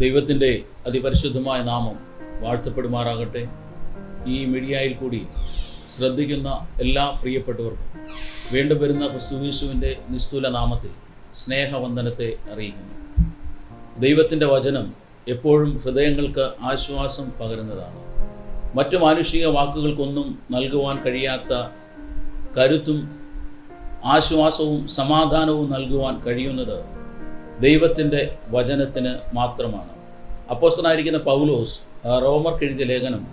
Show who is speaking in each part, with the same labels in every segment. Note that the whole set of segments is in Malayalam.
Speaker 1: ദൈവത്തിന്റെ അതിപരിശുദ്ധമായ നാമം വാഴ്ത്തപ്പെടുമാറാകട്ടെ. ഈ മീഡിയയിൽ കൂടി ശ്രദ്ധിക്കുന്ന എല്ലാ പ്രിയപ്പെട്ടവർക്കും വീണ്ടും വരുന്ന ക്രിസ്തുവീശുവിന്റെ നിസ്തുല നാമത്തിൽ സ്നേഹവന്ദനത്തെ അറിയിക്കുന്നു. ദൈവത്തിന്റെ വചനം എപ്പോഴും ഹൃദയങ്ങൾക്ക് ആശ്വാസം പകരുന്നതാണ്. മറ്റു മാനുഷിക വാക്കുകൾക്കൊന്നും നൽകുവാൻ കഴിയാത്ത കരുത്തും ആശ്വാസവും സമാധാനവും നൽകുവാൻ കഴിയുന്നത് ദൈവത്തിന്റെ വചനത്തിന് മാത്രമാണ്. അപ്പോസ്റ്റനായിരിക്കുന്ന പൗലോസ് റോമർക്ക് എഴുതിയ ലേഖനം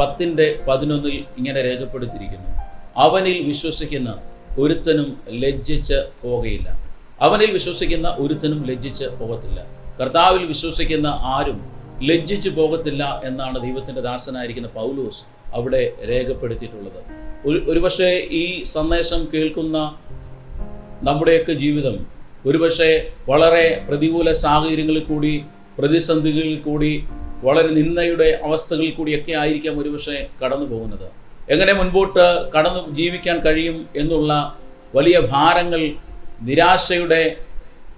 Speaker 1: പത്തിന്റെ പതിനൊന്നിൽ ഇങ്ങനെ രേഖപ്പെടുത്തിയിരിക്കുന്നു. അവനിൽ വിശ്വസിക്കുന്ന ഒരുത്തനും ലജ്ജിച്ച് പോകയില്ല. അവനിൽ വിശ്വസിക്കുന്ന ഒരുത്തനും ലജ്ജിച്ച് പോകത്തില്ല. കർത്താവിൽ വിശ്വസിക്കുന്ന ആരും ലജ്ജിച്ചു പോകത്തില്ല എന്നാണ് ദൈവത്തിന്റെ ദാസനായിരിക്കുന്ന പൗലോസ് അവിടെ രേഖപ്പെടുത്തിയിട്ടുള്ളത്. ഒരു ഒരുപക്ഷെ ഈ സന്ദേശം കേൾക്കുന്ന നമ്മുടെയൊക്കെ ജീവിതം ഒരുപക്ഷെ വളരെ പ്രതികൂല സാഹചര്യങ്ങളിൽ കൂടി പ്രതിസന്ധികളിൽ കൂടി വളരെ നിന്ദയുടെ അവസ്ഥകളിൽ കൂടിയൊക്കെ ആയിരിക്കാം ഒരുപക്ഷെ കടന്നു പോകുന്നത് എങ്ങനെ മുൻപോട്ട് കടന്നു ജീവിക്കാൻ കഴിയും എന്നുള്ള വലിയ ഭാരങ്ങൾ നിരാശയുടെ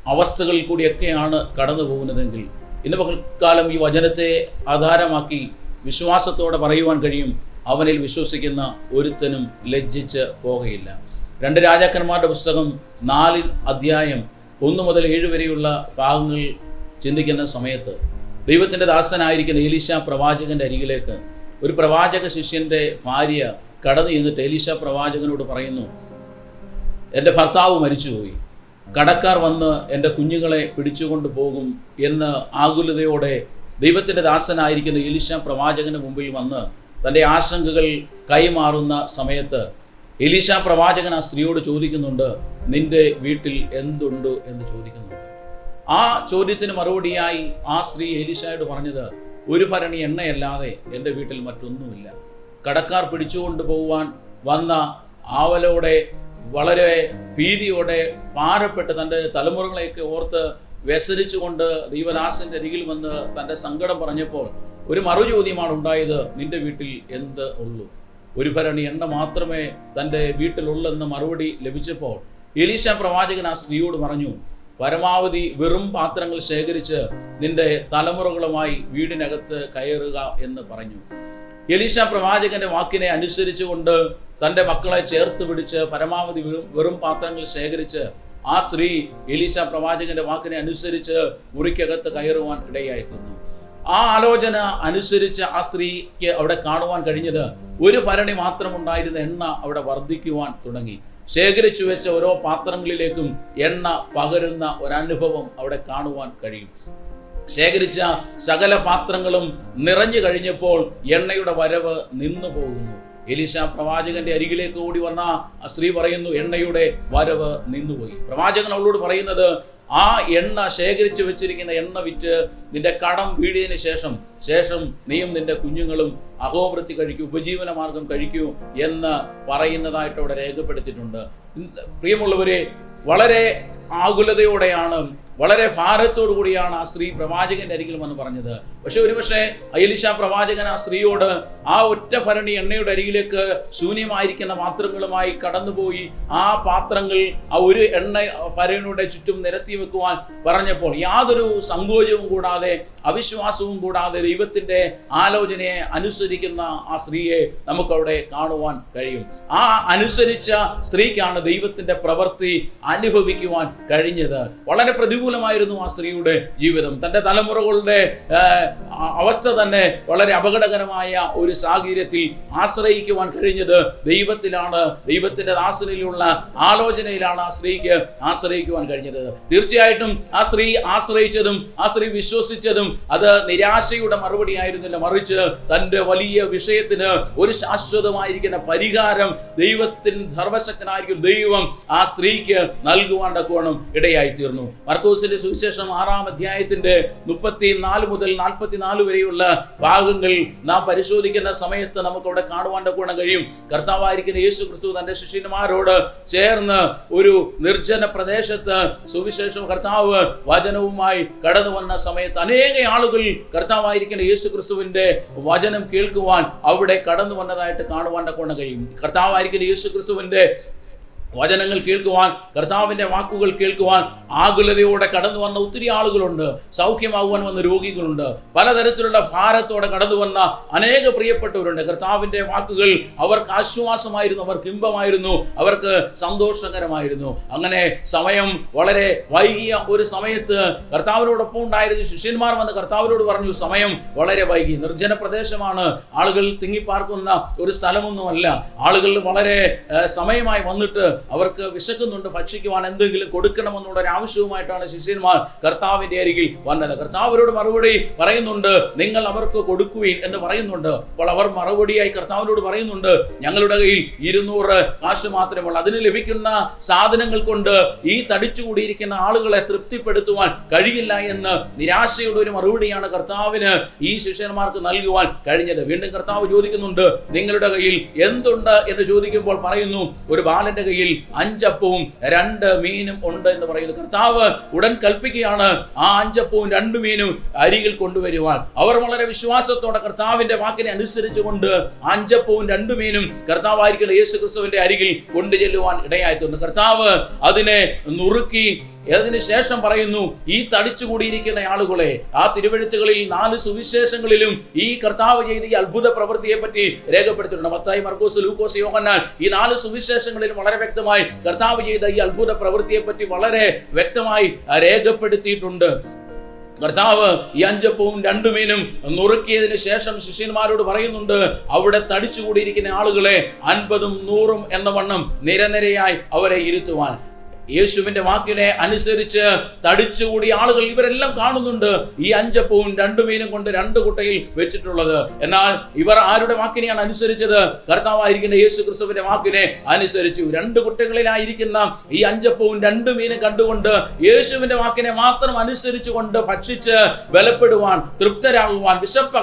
Speaker 1: അവസ്ഥകളിൽ കൂടിയൊക്കെയാണ് കടന്നു പോകുന്നതെങ്കിൽ ഇന്ന് പകൽക്കാലം ഈ വചനത്തെ ആധാരമാക്കി വിശ്വാസത്തോടെ പറയുവാൻ കഴിയും. അവനിൽ വിശ്വസിക്കുന്ന ഒരുത്തനും ലജ്ജിച്ച് പോകയില്ല. രണ്ട് രാജാക്കന്മാരുടെ പുസ്തകം നാലിൽ അധ്യായം ഒന്ന് മുതൽ ഏഴ് വരെയുള്ള ഭാഗങ്ങൾ ചിന്തിക്കുന്ന സമയത്ത് ദൈവത്തിന്റെ ദാസനായിരിക്കുന്ന എലീശ പ്രവാചകന്റെ അരികിലേക്ക് ഒരു പ്രവാചക ശിഷ്യന്റെ ഭാര്യ കടന്നു ചെന്നിട്ട് എലീശ പ്രവാചകനോട് പറയുന്നു എന്റെ ഭർത്താവ് മരിച്ചുപോയി. കടക്കാർ വന്ന് എന്റെ കുഞ്ഞുങ്ങളെ പിടിച്ചുകൊണ്ട് പോകും എന്ന് ആകുലതയോടെ ദൈവത്തിന്റെ ദാസനായിരിക്കുന്ന എലിശ പ്രവാചകന് മുമ്പിൽ വന്ന് തന്റെ ആശങ്കകൾ കൈമാറുന്ന സമയത്ത് എലീശ പ്രവാചകൻ ആ സ്ത്രീയോട് ചോദിക്കുന്നുണ്ട് നിന്റെ വീട്ടിൽ എന്തുണ്ട് എന്ന് ചോദിക്കുന്നുണ്ട്. ആ ചോദ്യത്തിന് മറുപടിയായി ആ സ്ത്രീ എലിശായോട് പറഞ്ഞത് ഒരു ഭരണി എണ്ണയല്ലാതെ എന്റെ വീട്ടിൽ മറ്റൊന്നുമില്ല. കടക്കാർ പിടിച്ചുകൊണ്ട് പോകുവാൻ വന്ന ആവലോടെ വളരെ ഭീതിയോടെ ഭാരപ്പെട്ട് തന്റെ തലമുറകളെയൊക്കെ ഓർത്ത് വ്യസരിച്ചുകൊണ്ട് ദൈവദാസന്റെ അരികിൽ വന്ന് തന്റെ സങ്കടം പറഞ്ഞപ്പോൾ ഒരു മറുചോദ്യമാണ് ഉണ്ടായത് നിന്റെ വീട്ടിൽ എന്ത് ഉള്ളൂ? ഒരു ഭരണി എണ്ണ മാത്രമേ തന്റെ വീട്ടിലുള്ളെന്ന് മറുപടി ലഭിച്ചപ്പോൾ എലീശ പ്രവാചകൻ ആ സ്ത്രീയോട് പറഞ്ഞു പരമാവധി വെറും പാത്രങ്ങൾ ശേഖരിച്ച് നിന്റെ തലമുറകളുമായി വീടിനകത്ത് കയറുക എന്ന് പറഞ്ഞു. എലീശ പ്രവാചകന്റെ വാക്കിനെ അനുസരിച്ചുകൊണ്ട് തന്റെ മക്കളെ ചേർത്ത് പിടിച്ച് പരമാവധി വെറും പാത്രങ്ങൾ ശേഖരിച്ച് ആ സ്ത്രീ എലീശ പ്രവാചകന്റെ വാക്കിനെ അനുസരിച്ച് മുറിക്കകത്ത് കയറുവാൻ ഇടയായി തീർന്നു ആ ആലോചന അനുസരിച്ച് ആ സ്ത്രീക്ക് അവിടെ കാണുവാൻ കഴിഞ്ഞത് ഒരു ഭരണി മാത്രം ഉണ്ടായിരുന്ന എണ്ണ അവിടെ വർദ്ധിക്കുവാൻ തുടങ്ങി. ശേഖരിച്ചു വെച്ച ഓരോ പാത്രങ്ങളിലേക്കും എണ്ണ പകരുന്ന ഒരനുഭവം അവിടെ കാണുവാൻ കഴിയും. ശേഖരിച്ച സകല പാത്രങ്ങളും നിറഞ്ഞു കഴിഞ്ഞപ്പോൾ എണ്ണയുടെ വരവ് നിന്നു പോകുന്നു. എലിശ പ്രവാചകന്റെ അരികിലേക്ക് ഓടി വന്ന ആ സ്ത്രീ പറയുന്നു എണ്ണയുടെ വരവ് നിന്നുപോയി. പ്രവാചകൻ അവളോട് പറയുന്നത് ആ എണ്ണ ശേഖരിച്ചു വെച്ചിരിക്കുന്ന എണ്ണ വിറ്റ് നിന്റെ കടം വീടിയതിന് ശേഷം ശേഷം നീയും നിന്റെ കുഞ്ഞുങ്ങളും അഹോവൃത്തി കഴിക്കൂ ഉപജീവന മാർഗം കഴിക്കൂ എന്ന് പറയുന്നതായിട്ട് അവിടെ രേഖപ്പെടുത്തിയിട്ടുണ്ട്. പ്രിയമുള്ളവരെ വളരെ ആകുലതയോടെയാണ് വളരെ ഭാരത്തോടു കൂടിയാണ് ആ സ്ത്രീ പ്രവാചകന്റെ അരികിൽ വന്ന് പറഞ്ഞത്. പക്ഷെ ഒരുപക്ഷെ അയലിഷ പ്രവാചകൻ ആ സ്ത്രീയോട് ആ ഒറ്റ ഭരണി എണ്ണയുടെ അരികിലേക്ക് ശൂന്യമായിരിക്കുന്ന പാത്രങ്ങളുമായി കടന്നുപോയി ആ പാത്രങ്ങൾ ആ ഒരു എണ്ണ ഭരണിയുടെ ചുറ്റും നിരത്തി വെക്കുവാൻ പറഞ്ഞപ്പോൾ യാതൊരു സങ്കോചവും കൂടാതെ അവിശ്വാസവും കൂടാതെ ദൈവത്തിന്റെ ആലോചനയെ അനുസരിക്കുന്ന ആ സ്ത്രീയെ നമുക്കവിടെ കാണുവാൻ കഴിയും. ആ അനുസരിച്ച സ്ത്രീക്കാണ് ദൈവത്തിന്റെ പ്രവൃത്തി അനുഭവിക്കുവാൻ കഴിഞ്ഞത്. വളരെ പ്രതികൂലമായിരുന്നു ആ സ്ത്രീയുടെ ജീവിതം. തന്റെ തലമുറകളുടെ അവസ്ഥ തന്നെ വളരെ അപകടകരമായ ഒരു സാഹചര്യത്തിൽ ആശ്രയിക്കുവാൻ കഴിഞ്ഞത് ദൈവത്തിലാണ്. ദൈവത്തിന്റെ ദാസനിലുള്ള ആലോചനയിലാണ് ആ സ്ത്രീക്ക് ആശ്രയിക്കുവാൻ കഴിഞ്ഞത്. തീർച്ചയായിട്ടും ആ സ്ത്രീ ആശ്രയിച്ചതും ആ സ്ത്രീ വിശ്വസിച്ചതും അത് നിരാശയുടെ മറുപടി ആയിരുന്നില്ല മറിച്ച് തന്റെ വലിയ വിഷയത്തിന് ഒരു ശാശ്വതമായിരിക്കുന്ന പരിഹാരം ദൈവത്തിന് ധർമ്മശക്തനായിരിക്കും ദൈവം ആ സ്ത്രീക്ക് നൽകുവാൻ തക്കവണ്ണം ഇടയായി തീർന്നു മർക്കോസിന്റെ സുവിശേഷം ആറാം അധ്യായത്തിന്റെ മുപ്പത്തി നാല് മുതൽ നാൽപ്പത്തിനാല് വരെയുള്ള ഭാഗങ്ങൾ നാം പരിശോധിക്കുന്ന സമയത്ത് നമുക്ക് അവിടെ കാണുവാന്റെ ഗുണം കഴിയും. കർത്താവായിരിക്കുന്ന യേശു ക്രിസ്തു തന്റെ ശിഷ്യന്മാരോട് ചേർന്ന് ഒരു നിർജന പ്രദേശത്ത് സുവിശേഷം കർത്താവ് വചനവുമായി കടന്നു വന്ന സമയത്ത് അനേക ആളുകൾ കർത്താവായിരിക്കുന്ന യേശു ക്രിസ്തുവിന്റെ വചനം കേൾക്കുവാൻ അവിടെ കടന്നു വന്നതായിട്ട് കാണുവാന്റെ ഗുണം കഴിയും. കർത്താവായിരിക്കുന്ന യേശു ക്രിസ്തുവിന്റെ വചനങ്ങൾ കേൾക്കുവാൻ കർത്താവിന്റെ വാക്കുകൾ കേൾക്കുവാൻ ആകുലതയോടെ കടന്നു വന്ന ഒത്തിരി ആളുകളുണ്ട്. സൗഖ്യമാകുവാൻ വന്ന രോഗികളുണ്ട്. പലതരത്തിലുള്ള ഭാരത്തോടെ കടന്നു വന്ന അനേക പ്രിയപ്പെട്ടവരുണ്ട്. കർത്താവിന്റെ വാക്കുകൾ അവർക്ക് ആശ്വാസമായിരുന്നു അവർക്ക് ഇമ്പമായിരുന്നു അവർക്ക് സന്തോഷകരമായിരുന്നു. അങ്ങനെ സമയം വളരെ വൈകിയ ഒരു സമയത്ത് കർത്താവിനോടൊപ്പം ഉണ്ടായിരുന്ന ശിഷ്യന്മാർ വന്ന് കർത്താവിനോട് പറഞ്ഞു സമയം വളരെ വൈകി. നിർജന പ്രദേശമാണ്. ആളുകൾ തിങ്ങിപ്പാർക്കുന്ന ഒരു സ്ഥലമൊന്നുമല്ല. ആളുകൾ വളരെ സമയമായി വന്നിട്ട് അവർക്ക് വിശക്കുന്നുണ്ട് ഭക്ഷിക്കുവാൻ എന്തെങ്കിലും കൊടുക്കണമെന്നുള്ള ഒരു ആവശ്യവുമായിട്ടാണ് ശിഷ്യന്മാർ കർത്താവിന്റെ അരികിൽ വന്നത്. കർത്താവരോട് മറുപടി പറയുന്നുണ്ട് നിങ്ങൾ അവർക്ക് കൊടുക്കുവീൻ എന്ന് പറയുന്നുണ്ട്. അപ്പോൾ അവർ മറുപടിയായി കർത്താവിനോട് പറയുന്നുണ്ട് ഞങ്ങളുടെ കയ്യിൽ ഇരുന്നൂറ് കാശ് മാത്രമേ ഉള്ളൂ അതിന് ലഭിക്കുന്ന സാധനങ്ങൾ കൊണ്ട് ഈ തടിച്ചുകൂടിയിരിക്കുന്ന ആളുകളെ തൃപ്തിപ്പെടുത്തുവാൻ കഴിയില്ല എന്ന് നിരാശയുടെ ഒരു മറുപടിയാണ് കർത്താവിന് ഈ ശിഷ്യന്മാർക്ക് നൽകുവാൻ കഴിഞ്ഞത്. വീണ്ടും കർത്താവ് ചോദിക്കുന്നുണ്ട് നിങ്ങളുടെ കയ്യിൽ എന്തുണ്ട്? എന്ന് ചോദിക്കുമ്പോൾ പറയുന്നു ഒരു ബാലന്റെ കയ്യിൽ അഞ്ചപ്പവും രണ്ട് മീനും ഉണ്ട് എന്ന് പറയുന്നു. കർത്താവ് ഉടൻ കൽപ്പിക്കുകയാണ് ആ അഞ്ചപ്പവും രണ്ട് മീനും അരികിൽ കൊണ്ടുവരുവാൻ. അവർ വളരെ വിശ്വാസത്തോടെ കർത്താവിന്റെ വാക്കിനെ അനുസരിച്ചുകൊണ്ട് കൊണ്ട് അഞ്ചപ്പവും രണ്ട് മീനും കർത്താവായിരിക്കുന്ന യേശു ക്രിസ്തുവിന്റെ അരികിൽ കൊണ്ടുചെല്ലുവാൻ ഇടയായിത്തുന്നു കർത്താവ് അതിനെ നുറുക്കി അതിന് ശേഷം പറയുന്നു ഈ തടിച്ചുകൂടിയിരിക്കുന്ന ആളുകളെ ആ തിരുവഴുത്തുകളിൽ നാല് സുവിശേഷങ്ങളിലും ഈ കർത്താവ് ചെയ്ത ഈ അത്ഭുത പ്രവൃത്തിയെ പറ്റി രേഖപ്പെടുത്തിയിട്ടുണ്ട്. മത്തായി മർക്കോസ് ലൂക്കോസ് യോഹന്നാൻ ഈ നാല് സുവിശേഷങ്ങളിലും വളരെ വ്യക്തമായി കർത്താവ് ചെയ്ത ഈ അത്ഭുത പ്രവൃത്തിയെ പറ്റി വളരെ വ്യക്തമായി രേഖപ്പെടുത്തിയിട്ടുണ്ട്. കർത്താവ് ഈ അഞ്ചപ്പവും രണ്ടു മീനും നുറുക്കിയതിന് ശേഷം ശിഷ്യന്മാരോട് പറയുന്നുണ്ട് അവിടെ തടിച്ചുകൂടിയിരിക്കുന്ന ആളുകളെ അൻപതും നൂറും എന്ന വണ്ണം നിരനിരയായി അവരെ ഇരുത്തുവാൻ. യേശുവിന്റെ വാക്കിനെ അനുസരിച്ച് തടിച്ചുകൂടി ആളുകൾ ഇവരെല്ലാം കാണുന്നുണ്ട്. ഈ അഞ്ചപ്പവും രണ്ടു മീനും കൊണ്ട് രണ്ട് കുട്ടയിൽ വെച്ചിട്ടുള്ളത്. എന്നാൽ ഇവർ ആരുടെ വാക്കിനെയാണ് അനുസരിച്ചത്? കർത്താവായിരിക്കുന്ന യേശു ക്രിസ്തുവിന്റെ വാക്കിനെ അനുസരിച്ചു. രണ്ട് കുട്ടകളിലായിരിക്കുന്ന ഈ അഞ്ചപ്പവും രണ്ട് മീനും കണ്ടുകൊണ്ട് യേശുവിന്റെ വാക്കിനെ മാത്രം അനുസരിച്ചുകൊണ്ട് ഭക്ഷിച്ച് ബലപ്പെടുവാൻ തൃപ്തരാകുവാൻ വിശപ്പ്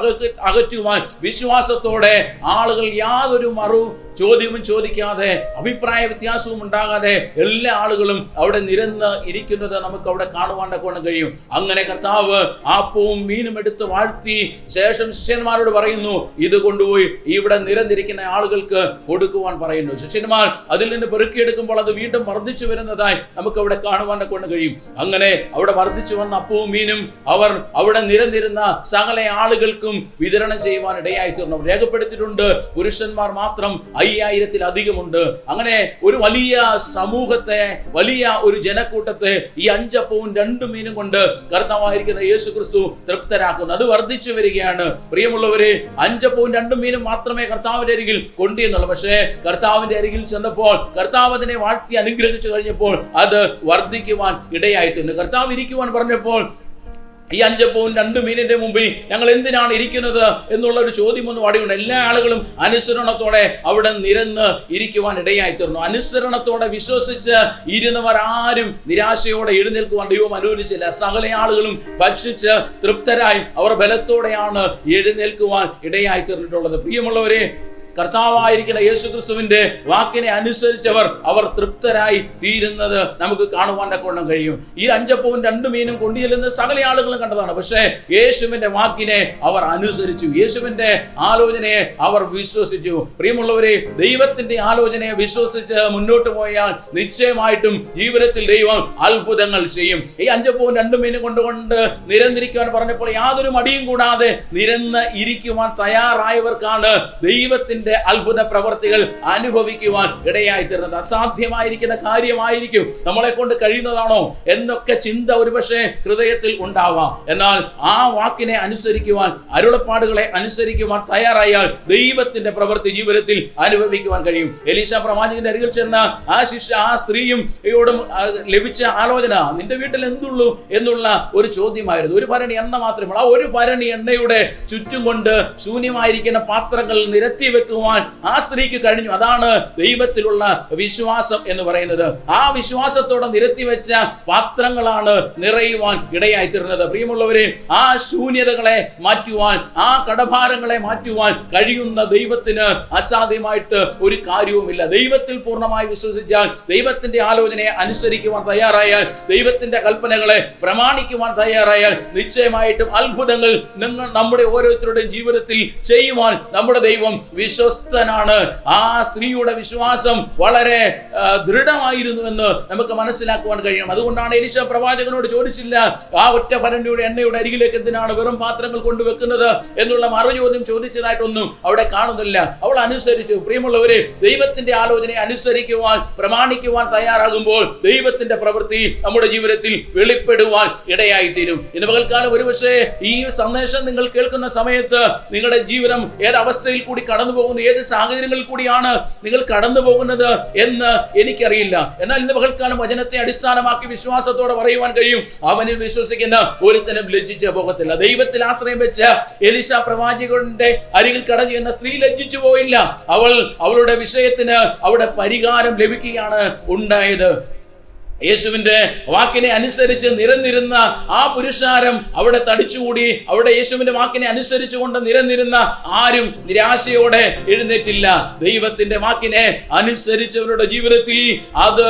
Speaker 1: അകറ്റുവാൻ വിശ്വാസത്തോടെ ആളുകൾ യാതൊരു മറു ചോദ്യവും ചോദിക്കാതെ അഭിപ്രായ വ്യത്യാസവും ഉണ്ടാകാതെ എല്ലാ ആളുകളും അവിടെ നിരന്ന് ഇരിക്കുന്നത് നമുക്ക് അവിടെ കാണുവാൻ കൊണ്ട് കഴിയും. അങ്ങനെ കർത്താവ് ആപ്പവും മീനും എടുത്ത് വാഴ്ത്തി ശേഷം ശിഷ്യന്മാരോട് പറയുന്നു ഇത് കൊണ്ടുപോയി ഇവിടെ നിരന്നിരിക്കുന്ന ആളുകൾക്ക് കൊടുക്കുവാൻ പറയുന്നു. ശിഷ്യന്മാർ അതിൽ നിന്ന് പെറുക്കിയെടുക്കുമ്പോൾ അത് വീണ്ടും വർദ്ധിച്ചു വരുന്നതായി നമുക്ക് അവിടെ കാണുവാൻ കൊണ്ട് കഴിയും. അങ്ങനെ അവിടെ വർദ്ധിച്ചു വന്ന അപ്പവും മീനും അവർ അവിടെ നിരന്നിരുന്ന സകല ആളുകൾക്കും വിതരണം ചെയ്യുവാൻ ഇടയായി തീർന്നു രേഖപ്പെടുത്തിയിട്ടുണ്ട് പുരുഷന്മാർ മാത്രം അയ്യായിരത്തിലധികമുണ്ട്. അങ്ങനെ ഒരു വലിയ സമൂഹത്തെ വലിയ ഒരു ജനക്കൂട്ടത്തെ ഈ അഞ്ചപ്പവും രണ്ടു മീനും കൊണ്ട് കർത്താവായിരിക്കുന്ന യേശു ക്രിസ്തു തൃപ്തരാക്കുന്നു. അത് വർദ്ധിച്ചു വരികയാണ്. പ്രിയമുള്ളവരെ അഞ്ചപ്പവും രണ്ടു മീനും മാത്രമേ കർത്താവിന്റെ അരികിൽ കൊണ്ടുവന്നുള്ളൂ പക്ഷേ കർത്താവിന്റെ അരികിൽ ചെന്നപ്പോൾ കർത്താവ് അതിനെ വാഴ്ത്തി അനുഗ്രഹിച്ചു കഴിഞ്ഞപ്പോൾ അത് വർദ്ധിക്കുവാൻ ഇടയായിട്ടുണ്ട്. കർത്താവ് ഇരിക്കുവാൻ പറഞ്ഞപ്പോൾ ഈ അഞ്ചപ്പവും രണ്ട് മീനിന്റെ മുമ്പിൽ ഞങ്ങൾ എന്തിനാണ് ഇരിക്കുന്നത് എന്നുള്ള ഒരു ചോദ്യം ഒന്നും അടിയുണ്ട് എല്ലാ ആളുകളും അനുസരണത്തോടെ അവിടെ നിരന്ന് ഇരിക്കുവാൻ ഇടയായി തീർന്നു. അനുസരണത്തോടെ വിശ്വസിച്ച് ഇരുന്നവർ ആരും നിരാശയോടെ എഴുന്നേൽക്കുവാൻ ദൈവം അനുവദിച്ചില്ല. സകല ആളുകളും ഭക്ഷിച്ച് തൃപ്തരായി അവർ ബലത്തോടെയാണ് എഴുന്നേൽക്കുവാൻ ഇടയായി തീർന്നിട്ടുള്ളത്. പ്രിയമുള്ളവരെ കർത്താവായിരിക്കുന്ന യേശു ക്രിസ്തുവിന്റെ വാക്കിനെ അനുസരിച്ചവർ അവർ തൃപ്തരായി തീരുന്നത് നമുക്ക് കാണുവാൻ കൊള്ളം കഴിയും. ഈ അഞ്ചപ്പവും രണ്ടു മീനും കൊണ്ടുചെല്ലുന്ന സകല ആളുകളും കണ്ടതാണ്. പക്ഷേ യേശുവിന്റെ വാക്കിനെ അവർ അനുസരിച്ചു. യേശുവിന്റെ ആലോചനയെ അവർ വിശ്വസിച്ചു. പ്രിയമുള്ളവരെ ദൈവത്തിന്റെ ആലോചനയെ വിശ്വസിച്ച് മുന്നോട്ട് പോയാൽ നിശ്ചയമായിട്ടും ജീവിതത്തിൽ ദൈവം അത്ഭുതങ്ങൾ ചെയ്യും. ഈ അഞ്ചപ്പവും രണ്ടു മീനും കൊണ്ടുകൊണ്ട് നിരന്നിരിക്കുവാൻ പറഞ്ഞപ്പോൾ യാതൊരു മടിയും കൂടാതെ നിരന്ന് ഇരിക്കുവാൻ തയ്യാറായവർക്കാണ് ദൈവത്തിന്റെ അത്ഭുത പ്രവർത്തികൾ അനുഭവിക്കുവാൻ ഇടയായി തീർന്നത്. അസാധ്യമായിരിക്കുന്ന കാര്യമായിരിക്കും നമ്മളെ കൊണ്ട് കഴിയുന്നതാണോ എന്നൊക്കെ ചിന്ത ഒരുപക്ഷെ ഹൃദയത്തിൽ ഉണ്ടാവാം. എന്നാൽ ആ വാക്കിനെ അനുസരിക്കുവാൻ അരുളപ്പാടുകളെ അനുസരിക്കുവാൻ തയ്യാറായാൽ ദൈവത്തിന്റെ പ്രവൃത്തി ജീവിതത്തിൽ അനുഭവിക്കുവാൻ കഴിയും. എലീശ പ്രവാചകന്റെ അരികിൽ ചെന്ന ആ ശിഷ്യ ആ സ്ത്രീയും യോടും ലഭിച്ച ആലോചന നിന്റെ വീട്ടിൽ എന്തുള്ളൂ? എന്നുള്ള ഒരു ചോദ്യമായിരുന്നു. ഒരു ഭരണി എണ്ണ മാത്രമേ ആ ഒരു ഭരണി എണ്ണയുടെ ചുറ്റും കൊണ്ട് ശൂന്യമായിരിക്കുന്ന പാത്രങ്ങൾ നിരത്തി വെക്കുവാൻ ആ സ്ത്രീക്ക് കഴിഞ്ഞു. അതാണ് ദൈവത്തിലുള്ള വിശ്വാസം എന്ന് പറയുന്നത്. ആ വിശ്വാസത്തോടെ നിരത്തി വെച്ച പാത്രങ്ങളാണ് നിറയുവാൻ ഇടയായി തീർന്നത് പ്രിയമുള്ളവരെ ആ ശൂന്യതകളെ മാറ്റുവാൻ ആ കടഭാരങ്ങളെ മാറ്റുവാൻ കഴിയുന്ന ദൈവത്തിന് അസാധ്യമായിട്ട് ഒരു കാര്യവുമില്ല. ദൈവത്തിൽ പൂർണമായി വിശ്വസിച്ചാൽ ദൈവത്തിന്റെ ആലോചനയെ അനുസരിക്കുവാൻ തയ്യാറായാൽ ദൈവത്തിന്റെ കൽപ്പനകളെ പ്രമാണിക്കുവാൻ തയ്യാറായാൽ നിശ്ചയമായിട്ടും അത്ഭുതങ്ങൾ നിങ്ങൾ നമ്മുടെ ഓരോരുത്തരുടെയും ജീവിതത്തിൽ ചെയ്യുവാൻ നമ്മുടെ ദൈവം വിശ്വ വിശ്വസ്തനാണ് ആ സ്ത്രീയുടെ വിശ്വാസം വളരെ ദൃഢമായിരുന്നു ദൃഢമായിരുന്നുവെന്ന് നമുക്ക് മനസ്സിലാക്കുവാൻ കഴിയും. അതുകൊണ്ടാണ് എലിശ പ്രവാചകനോട് ചോദിച്ചില്ല ആ ഒറ്റ ഭരണിയുടെ എണ്ണയുടെ അരികിലേക്ക് എന്തിനാണ് വെറും പാത്രങ്ങൾ കൊണ്ടുവെക്കുന്നത്? എന്നുള്ള മറുചോദ്യം ചോദിച്ചതായിട്ടൊന്നും അവിടെ കാണുന്നില്ല. അവൾ അനുസരിച്ചു. പ്രിയമുള്ളവരെ ദൈവത്തിന്റെ ആലോചനയെ അനുസരിക്കുവാൻ പ്രമാണിക്കുവാൻ തയ്യാറാകുമ്പോൾ ദൈവത്തിന്റെ പ്രവൃത്തി നമ്മുടെ ജീവിതത്തിൽ വെളിപ്പെടുവാൻ ഇടയായി തീരും ഇന്ന് പകൽക്കാലം ഒരുപക്ഷെ ഈ സന്ദേശം നിങ്ങൾ കേൾക്കുന്ന സമയത്ത് നിങ്ങളുടെ ജീവിതം ഏതവസ്ഥയിൽ കൂടി കടന്നു പോകുന്നു. ഏത് സാഹചര്യങ്ങളിൽ കൂടിയാണ് നിങ്ങൾ കടന്നു പോകുന്നത് എന്ന് എനിക്കറിയില്ല. എന്നാൽ ഇന്ന് പകൽക്കാലം വചനത്തെ അടിസ്ഥാനമാക്കി വിശ്വാസത്തോടെ പറയുവാൻ കഴിയും. അവനിൽ വിശ്വസിക്കുന്ന ഒരുത്തനും ലജ്ജിച്ച് പോകത്തില്ല. ദൈവത്തിൽ ആശ്രയം വെച്ച് എലിശ പ്രവാചകന്റെ അരികിൽ കടന്നു എന്ന സ്ത്രീ ലജ്ജിച്ചു പോയില്ല. അവൾ അവളുടെ വിഷയത്തിന് അവിടെ പരിഹാരം ലഭിക്കുകയാണ് ഉണ്ടായത്. യേശുവിന്റെ വാക്കിനെ അനുസരിച്ച് നിരന്നിരുന്ന ആ പുരുഷാരം അവിടെ തടിച്ചുകൂടി അവിടെ യേശുവിന്റെ വാക്കിനെ അനുസരിച്ചു കൊണ്ട് നിരന്നിരുന്ന ആരും നിരാശയോടെ എഴുന്നേറ്റില്ല. ദൈവത്തിന്റെ വാക്കിനെ അനുസരിച്ചവരുടെ ജീവിതത്തിൽ അത്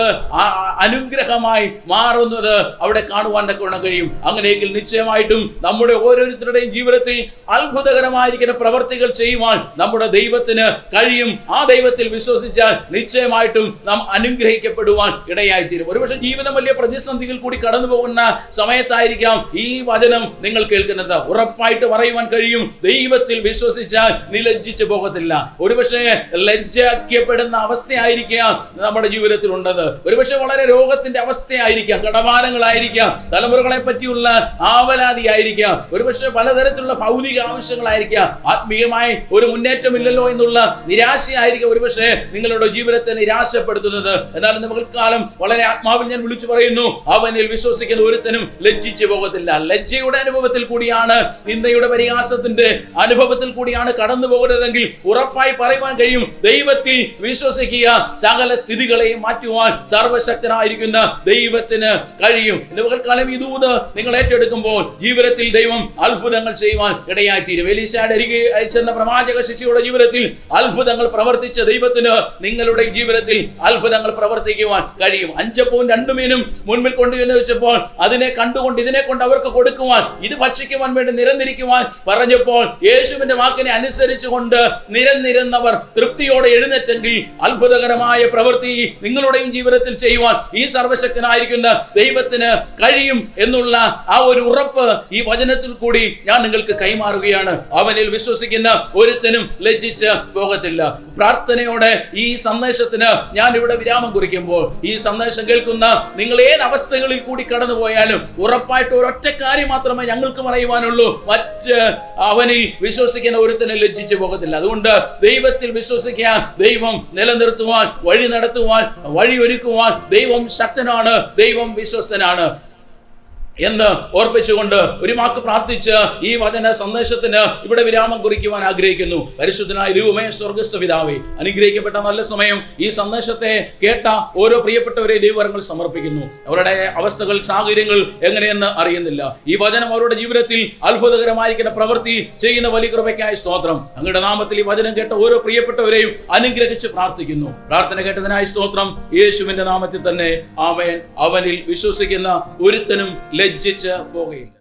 Speaker 1: അനുഗ്രഹമായി മാറുന്നത് അവിടെ കാണുവാൻ കഴിയും. അങ്ങനെയെങ്കിൽ നിശ്ചയമായിട്ടും നമ്മുടെ ഓരോരുത്തരുടെയും ജീവിതത്തിൽ അത്ഭുതകരമായിരിക്കുന്ന പ്രവർത്തികൾ ചെയ്യുവാൻ നമ്മുടെ ദൈവത്തിന് കഴിയും. ആ ദൈവത്തിൽ വിശ്വസിച്ചാൽ നിശ്ചയമായിട്ടും നാം അനുഗ്രഹിക്കപ്പെടുവാൻ ഇടയായിത്തീരും. ഒരുപക്ഷെ ജീവിതം വലിയ പ്രതിസന്ധിയിൽ കൂടി കടന്നു പോകുന്ന സമയത്തായിരിക്കാം ഈ വചനം നിങ്ങൾ കേൾക്കുന്നത്. ഉറപ്പായിട്ട് പറയുവാൻ കഴിയും. ദൈവത്തിൽ വിശ്വസിച്ചാൽ നിലജ്ജിച്ചു പോകത്തില്ല. ഒരുപക്ഷെ ലജ്ജാക്കപ്പെടുന്ന അവസ്ഥയായിരിക്കാം നമ്മുടെ ജീവിതത്തിൽ ഉണ്ടത് ഒരുപക്ഷെ വളരെ രോഗത്തിന്റെ അവസ്ഥയായിരിക്കാം കടമാനങ്ങളായിരിക്കാം തലമുറകളെ പറ്റിയുള്ള ആവലാതി ആയിരിക്കാം ഒരുപക്ഷെ പലതരത്തിലുള്ള ഭൗതിക ആവശ്യങ്ങളായിരിക്കാം. ആത്മീയമായി ഒരു മുന്നേറ്റമില്ലല്ലോ എന്നുള്ള നിരാശയായിരിക്കും ഒരുപക്ഷെ നിങ്ങളുടെ ജീവിതത്തെ നിരാശപ്പെടുത്തുന്നത്. എന്നാൽ നമ്മൾക്കാലം വളരെ ആത്മാവിൽ ഞാൻ വിളിച്ചു പറയുന്നു അവനിൽ വിശ്വസിക്കുന്ന ഒരുത്തനും ലജ്ജിച്ചു പോകത്തില്ല. ലജ്ജയുടെ അനുഭവത്തിൽ കൂടിയാണ് നിന്ദയുടെ പരിഹാസത്തിന്റെ അനുഭവത്തിൽ കൂടിയാണ് കടന്നു പോകുന്നതെങ്കിൽ ഉറപ്പായി പറയുവാൻ കഴിയും. ദൈവത്തിൽ വിശ്വസിക്കുക സകല സ്ഥിതികളെയും മാറ്റുവാൻ സർവശക്തനായിരിക്കുന്ന ദൈവത്തിന് കഴിയും. കാലം ഇതൂന്ന് നിങ്ങൾ ഏറ്റെടുക്കുമ്പോൾ ജീവിതത്തിൽ ദൈവം അത്ഭുതങ്ങൾ ചെയ്യുവാൻ ഇടയായിത്തീരും. എലീശയുടെ അരികെ അയച്ചെന്ന പ്രവാചക ശിശിയുടെ ജീവിതത്തിൽ അത്ഭുതങ്ങൾ പ്രവർത്തിച്ച ദൈവത്തിന് നിങ്ങളുടെ ജീവിതത്തിൽ അത്ഭുതങ്ങൾ പ്രവർത്തിക്കുവാൻ കഴിയും. അഞ്ചപ്പവും രണ്ടു മീനും മുൻപിൽ കൊണ്ടുവന്ന് വെച്ചപ്പോൾ അതിനെ കണ്ടുകൊണ്ട് ഇതിനെ കൊണ്ട് അവർക്ക് കൊടുക്കുവാൻ ഇത് ഭക്ഷിക്കുവാൻ വേണ്ടി നിരന്നിരിക്കുവാൻ പറഞ്ഞപ്പോൾ യേശുവിന്റെ വാക്കിനെ അനുസരിച്ചുകൊണ്ട് നിരന്നിരുന്നവർ തൃപ്തിയോടെ എഴുന്നേറ്റെങ്കിൽ അത്ഭുതകരമായ പ്രവൃത്തി നിങ്ങളുടെയും ജീവിതത്തിൽ ചെയ്യുവാൻ ഈ സർവശക്തനായിരിക്കുന്ന ദൈവത്തിന് കഴിയും എന്നുള്ള ആ ഒരു ഉറപ്പ് ഈ വചനത്തിൽ കൂടി ഞാൻ നിങ്ങൾക്ക് കൈമാറുകയാണ്. അവനിൽ വിശ്വസിക്കുന്ന ഒരുത്തനും ലജ്ജിച്ച് പോകത്തില്ല. പ്രാർത്ഥനയോടെ ഈ സന്ദേശത്തിന് ഞാൻ ഇവിടെ വിരാമം കുറിക്കുമ്പോൾ ഈ സന്ദേശം കേൾക്കുന്ന നിങ്ങൾ ഏത് അവസ്ഥകളിൽ കൂടി കടന്നു പോയാലും ഉറപ്പായിട്ട് ഒരൊറ്റ കാര്യം മാത്രമേ ഞങ്ങൾക്ക് പറയുവാനുള്ളൂ. മറ്റ് അവനിൽ വിശ്വസിക്കുന്ന ഒരുത്തനെ ലജ്ജിച്ചു പോകത്തില്ല. അതുകൊണ്ട് ദൈവത്തിൽ വിശ്വസിക്കുക ദൈവം നിലനിർത്തുവാൻ വഴി നടത്തുവാൻ വഴി ഒരുക്കുവാൻ ദൈവം ശക്തനാണ് ദൈവം വിശ്വസ്തനാണ്. എന്ന് ഓർപ്പിച്ചുകൊണ്ട് ഒരു വാക്ക് പ്രാർത്ഥിച്ച് ഈ വചന സന്ദേശത്തിന് ഇവിടെ വിരാമം കുറിക്കുവാൻ ആഗ്രഹിക്കുന്നു. പരിശുദ്ധനായ ദൈവമേ സ്വർഗസ്ഥ പിതാവേ അനുഗ്രഹിക്കപ്പെട്ട നല്ല സമയം ഈ സന്ദേശത്തെ കേട്ട ഓരോ പ്രിയപ്പെട്ടവരെ ദൈവവരങ്ങൾ സമർപ്പിക്കുന്നു. അവരുടെ അവസ്ഥകൾ സാഹചര്യങ്ങൾ എങ്ങനെയെന്ന് അറിയുന്നില്ല. ഈ വചനം അവരുടെ ജീവിതത്തിൽ അത്ഭുതകരമായിരിക്കുന്ന പ്രവൃത്തി ചെയ്യുന്ന വലിയ കൃപയ്ക്കായ സ്തോത്രം. അങ്ങയുടെ നാമത്തിൽ ഈ വചനം കേട്ട ഓരോ പ്രിയപ്പെട്ടവരെയും അനുഗ്രഹിച്ച് പ്രാർത്ഥിക്കുന്നു. പ്രാർത്ഥന കേട്ടതിനായി സ്തോത്രം. യേശുവിന്റെ നാമത്തിൽ തന്നെ ആമേൻ. അവനിൽ വിശ്വസിക്കുന്ന ഒരുത്തനും ലജ്ജിച്ച് പോകുകയില്ല